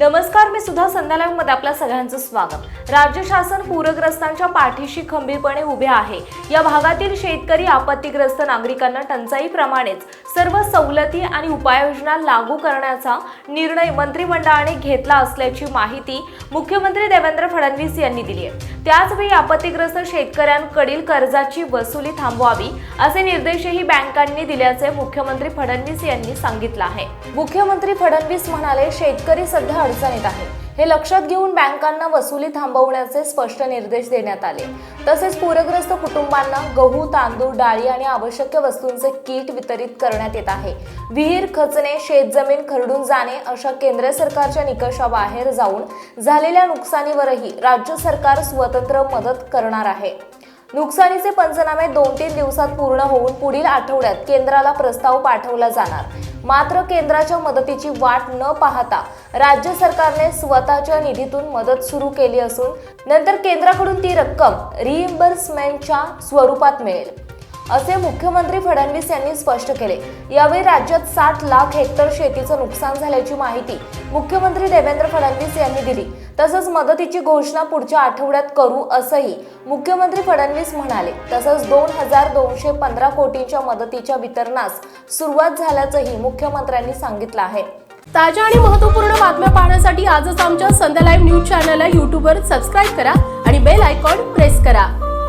नमस्कार मी सुद्धा संध्याकाळमध्ये आपल्या सगळ्यांचं स्वागत. राज्य शासन पूरग्रस्तांच्या पाठीशी खंबीरपणे उभे आहे. या भागातील शेतकरी आपत्तीग्रस्त नागरिकांना टंचाईप्रमाणेच सर्व सवलती आणि उपाययोजना लागू करण्याचा निर्णय मंत्रिमंडळाने घेतला असल्याची माहिती मुख्यमंत्री देवेंद्र फडणवीस यांनी दिली आहे. त्याचवेळी आपत्तीग्रस्त शेतकऱ्यांकडील कर्जाची वसुली थांबवावी असे निर्देशही बँकांनी दिल्याचे मुख्यमंत्री फडणवीस यांनी सांगितलं आहे. मुख्यमंत्री फडणवीस म्हणाले शेतकरी सध्या अडचणीत आहे. हे लक्षात घेऊन बँकांना वसुली थांबवण्याचे स्पष्ट निर्देश देण्यात आले. तसेच पूरग्रस्त कुटुंबांना गहू तांदूळ डाळी आणि आवश्यक वस्तूंचे किट वितरित करण्यात येत आहे. विहीर खचणे शेतजमीन खरडून जाणे अशा केंद्र सरकारच्या निकषाबाहेर जाऊन झालेल्या नुकसानीवरही राज्य सरकार स्वतंत्र मदत करणार आहे. नुकसानीचे पंचनामे दोन तीन दिवसात पूर्ण होऊन पुढील आठवड्यात केंद्राला प्रस्ताव पाठवला जाणार. मात्र केंद्राच्या मदतीची वाट न पाहता राज्य सरकारने स्वतःच्या निधीतून मदत सुरू केली असून नंतर केंद्राकडून ती रक्कम रिइम्बर्समेंटच्या स्वरूपात मिळेल. असे मुख्यमंत्री फडणवीस यांनी स्पष्ट केले. यावेळी राज्यात साठ लाख हेक्टर शेतीचं नुकसान झाल्याची माहिती मुख्यमंत्री देवेंद्र फडणवीस यांनी दिली. तसंच मदतीची घोषणा पुढच्या आठवड्यात करू असंही मुख्यमंत्री फडणवीस म्हणाले. तसंच दोन हजार दोनशे पंधरा कोटींच्या मदतीच्या वितरणास सुरुवात झाल्याचंही मुख्यमंत्र्यांनी सांगितलं आहे. ताज्या आणि महत्त्वपूर्ण बातम्या पाहण्यासाठी आजच आमच्या संध्या लाईव्ह न्यूज चॅनलला यूट्यूबवर सबस्क्राईब करा आणि बेल आयकॉन प्रेस करा.